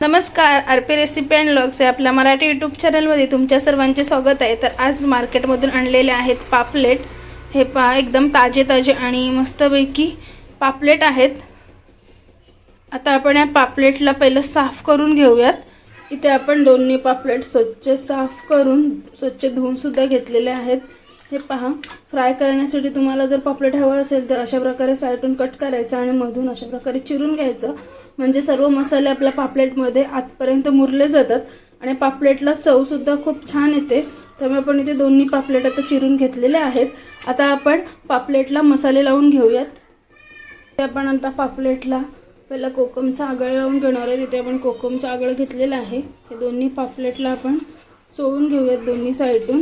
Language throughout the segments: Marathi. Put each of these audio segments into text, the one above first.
नमस्कार R P recipe and logs या आपल्या मराठी यूट्यूब चॅनलमध्ये तुमच्या सर्वांचे स्वागत आहे. तर आज मार्केटमधून आणलेले आहेत पापलेट. हे पहा एकदम ताजे ताजे आणि मस्तपैकी पापलेट आहेत. आता आपण या पापलेटला पहिलं साफ करून घेऊयात. इथे आपण दोन्ही पापलेट स्वच्छ साफ करून स्वच्छ धुवूनसुद्धा घेतलेले आहेत. हे पहा फ्राय करण्यासाठी तुम्हाला जर पापलेट हवं असेल तर अशा प्रकारे साईडून कट करायचं आणि मधून अशा प्रकारे चिरून घ्यायचं. म्हणजे सर्व मसाले आपल्या पापलेटमध्ये आतपर्यंत मुरले जातात आणि पापलेटला चवसुद्धा खूप छान येते. त्यामुळे आपण इथे दोन्ही पापलेट आता चिरून घेतलेले आहेत. आता आपण पापलेटला मसाले लावून घेऊयात. ते आपण आता पापलेटला पहिला कोकमचा आगळ लावून घेणार आहे. तिथे आपण कोकमचा आगळ घेतलेला आहे. हे दोन्ही पापलेटला आपण चोळून घेऊयात दोन्ही साईडून.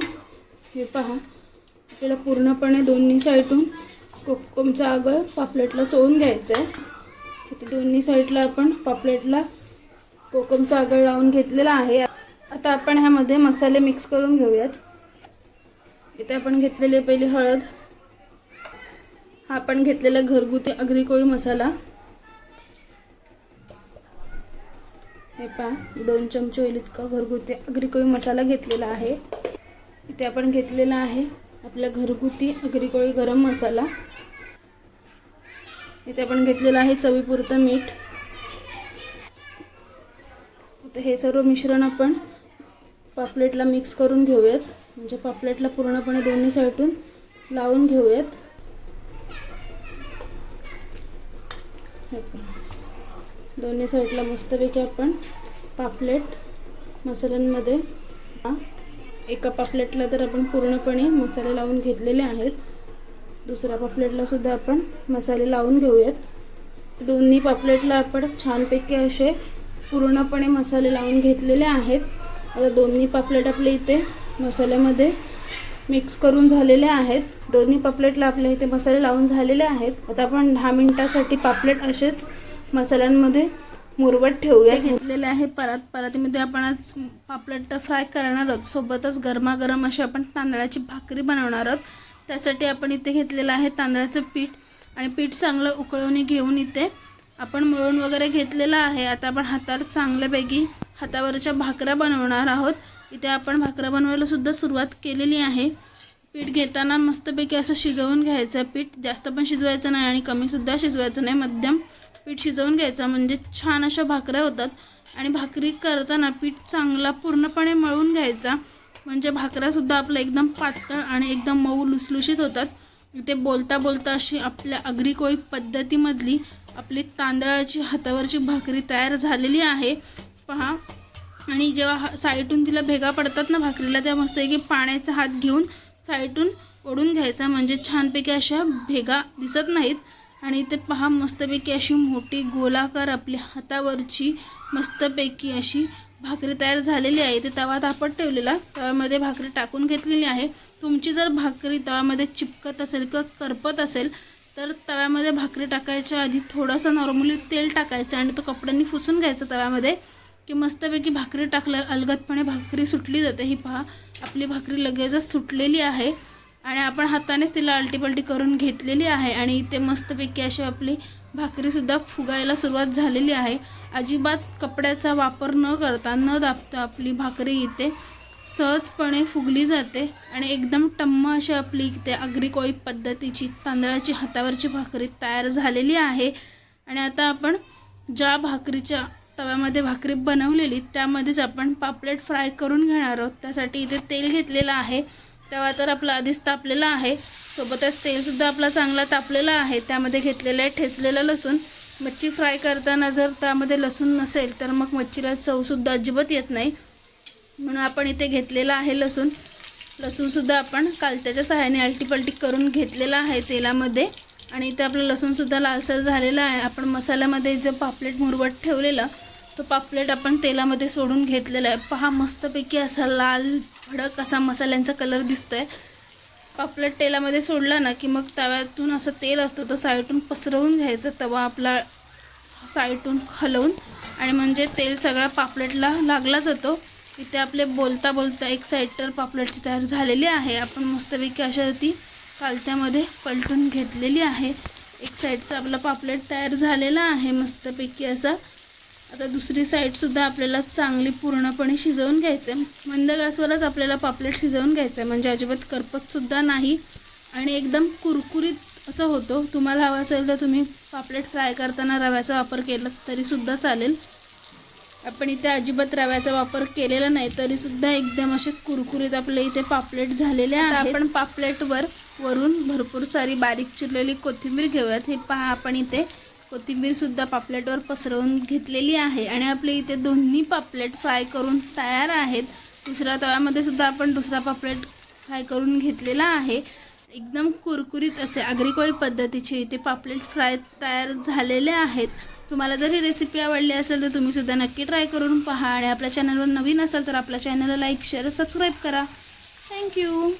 हे पहा. आपल्याला पूर्णपणे दोन्ही साईडून कोकमचा आगळ पापलेटला चोळून घ्यायचं आहे. इथे दोन्ही साईडला आपण पापलेटला कोकमचा आगळ लावून घेतलेला आहे. आता आपण ह्यामध्ये मसाले मिक्स करून घेऊयात. इथे आपण घेतलेले पहिली हळद. हा आपण घेतलेला घरगुती अग्रिकोळी मसाला. हे पहा दोन चमचे होईल इतका घरगुती अग्रिकोळी मसाला घेतलेला आहे. इथे आपण घेतलेला आहे आपला घरगुती अग्रिकोळी गरम मसाला. इथे आपण घेतलेलं आहे चवीपुरतं मीठ. आता हे सर्व मिश्रण आपण पापलेटला मिक्स करून घेऊयात. म्हणजे पापलेटला पूर्णपणे दोन्ही साईडून लावून घेऊयात. दोन्ही साईडला मस्तपैकी आपण पापलेट मसाल्यांमध्ये एका पापलेटला तर आपण पूर्णपणे मसाले लावून घेतलेले आहेत. दुसऱ्या पापलेटला सुद्धा आपण मसाले लावून घेऊयात. दोन्ही पापलेटला आपण छानपैकी असे पूर्णपणे मसाले लावून घेतलेले आहेत. आता दोन्ही पापलेट आपले इथे मसाल्यामध्ये मिक्स करून झालेले आहेत. दोन्ही पापलेटला आपल्या इथे मसाले लावून झालेले आहेत. आता आपण दहा मिनटासाठी पापलेट असेच मसाल्यांमध्ये मुरवत ठेवूया घेतलेले आहे परत. परातीमध्ये आपण आज पापलेट फ्राय करणार आहोत. सोबतच गरमागरम अशी आपण तांदळाची भाकरी बनवणार आहोत. त्यासाठी आपण इथे घेतलेलं आहे तांदळाचं पीठ. आणि पीठ चांगलं उकळवून घेऊन इथे आपण मळून वगैरे घेतलेलं आहे. आता आपण हातावर चांगल्यापैकी हातावरच्या भाकऱ्या बनवणार आहोत. इथे आपण भाकऱ्या बनवायलासुद्धा सुरुवात केलेली आहे. पीठ घेताना मस्तपैकी असं शिजवून घ्यायचं पीठ. जास्त पण शिजवायचं नाही आणि कमीसुद्धा शिजवायचं नाही. मध्यम पीठ शिजवून घ्यायचं म्हणजे छान अशा भाकऱ्या होतात. आणि भाकरी करताना पीठ चांगला पूर्णपणे मळून घ्यायचा. म्हणजे भाकऱ्यासुद्धा आपल्या एकदम पातळ आणि एकदम मऊ लुसलुशीत होतात. इथे बोलता बोलता अशी आपल्या अग्रिकोळी पद्धतीमधली आपली तांदळाची हातावरची भाकरी तयार झालेली आहे. पहा. आणि जेव्हा हा- साईडून तिला भेगा पडतात ना भाकरीला तेव्हा मस्त की पाण्याचा हात घेऊन साईडून ओढून घ्यायचा. म्हणजे छानपैकी अशा भेगा दिसत नाहीत. आणि ते पहा मस्तपैकी अशी मोठी गोलाकार आपली हातावरची मस्तपैकी अशी भाकरी तयार झालेली आहे ते तवा तापत ठेवलेला. तव्यामध्ये भाकरी टाकून घेतलेली आहे. तुमची जर भाकरी तव्यामध्ये चिपकत असेल किंवा करपत असेल तर तव्यामध्ये भाकरी टाकायच्या आधी थोडंसं नॉर्मली तेल टाकायचं आणि तो कपड्यांनी पुसून घ्यायचा तव्यामध्ये. की मस्तपैकी भाकरी टाकल्यावर अलगदपणे भाकरी सुटली जाते. ही पहा आपली भाकरी लगेचच सुटलेली आहे. आणि आपण हातानेच तिला अल्टीपल्टी करून घेतलेली आहे आणि इथे मस्तपैकी अशी आपली भाकरीसुद्धा फुगायला सुरुवात झालेली आहे. अजिबात कपड्याचा वापर न करता न दाबता आपली भाकरी इथे सहजपणे फुगली जाते आणि एकदम टम्म अशी आपली इथे अग्रिकोळी कोळी पद्धतीची तांदळाची हातावरची भाकरी तयार झालेली आहे. आणि आता आपण ज्या भाकरीच्या तव्यामध्ये भाकरी बनवलेली त्यामध्येच आपण पापलेट फ्राय करून घेणार आहोत. त्यासाठी इथे तेल घेतलेलं आहे. तवा तर आपला आधीच तापलेला आहे. सोबतच तेलसुद्धा आपला चांगला तापलेला आहे. त्यामध्ये घेतलेलं आहे ठेचलेलं लसूण. मच्छी फ्राय करताना जर त्यामध्ये लसूण नसेल तर मग मच्छीला चवसुद्धा अजिबात येत नाही. म्हणून आपण इथे घेतलेलं आहे लसूण. लसूणसुद्धा आपण कालत्याच्या सहाय्याने अल्टीपल्टी करून घेतलेला आहे तेलामध्ये. आणि इथे आपलं लसूणसुद्धा लालसर झालेलं आहे. आपण मसाल्यामध्ये जे पापलेट मुरवट ठेवलेलं तो पापलेट आपण तेलामध्ये सोडून घेतलेला आहे. पहा मस्तपैकी असा लाल भडक असा मसाल्यांचा कलर दिसतोय. पापलेट तेलामध्ये सोडला ना की मग तव्यातून असं तेल असतो तो साईडून पसरवून घ्यायचा तवा आपला साईडून हलवून. आणि म्हणजे तेल सगळा पापलेटला लागला जातो. इथे आपले बोलता बोलता एक साईड तर पापलेटची तयार झालेली आहे. आपण मस्तपैकी अशा ती कालत्यामध्ये पलटून घेतलेली आहे. एक साईडचा आपला पापलेट तयार झालेला आहे मस्तपैकी असा. आता दुसरी साईडसुद्धा आपल्याला चांगली पूर्णपणे शिजवून घ्यायचं आहे मंद गॅसवरच आपल्याला पापलेट शिजवून घ्यायचं आहे म्हणजे अजिबात करपतसुद्धा नाही. आणि एकदम कुरकुरीत असं होतो. तुम्हाला हवं असेल तर तुम्ही पापलेट फ्राय करताना रव्याचा वापर केला तरीसुद्धा चालेल. आपण इथे अजिबात रव्याचा वापर केलेला नाही. तरीसुद्धा एकदम असे कुरकुरीत आपले इथे पापलेट झालेले आहेत. आपण पापलेटवर वरून भरपूर सारी बारीक चिरलेली कोथिंबीर घेऊयात. हे पहा आपण इथे कोथिंबीरसुद्धा पापलेटवर पसरवून घेतलेली आहे आणि आपले इथे दोन्ही पापलेट फ्राय करून तयार आहेत. दुसऱ्या तव्यामध्ये सुद्धा आपण दुसरा पापलेट फ्राय करून घेतलेला आहे. एकदम कुरकुरीत असे आगरीकोळी पद्धतीचे इथे पापलेट फ्राय तयार झालेले आहेत. तुम्हाला जर ही रेसिपी आवडली असेल तर तुम्ही सुद्धा नक्की ट्राय करून पहा आणि आपल्या चॅनलवर नवीन असाल तर आपल्या चॅनलला लाईक शेअर सबस्क्राईब करा. Thank you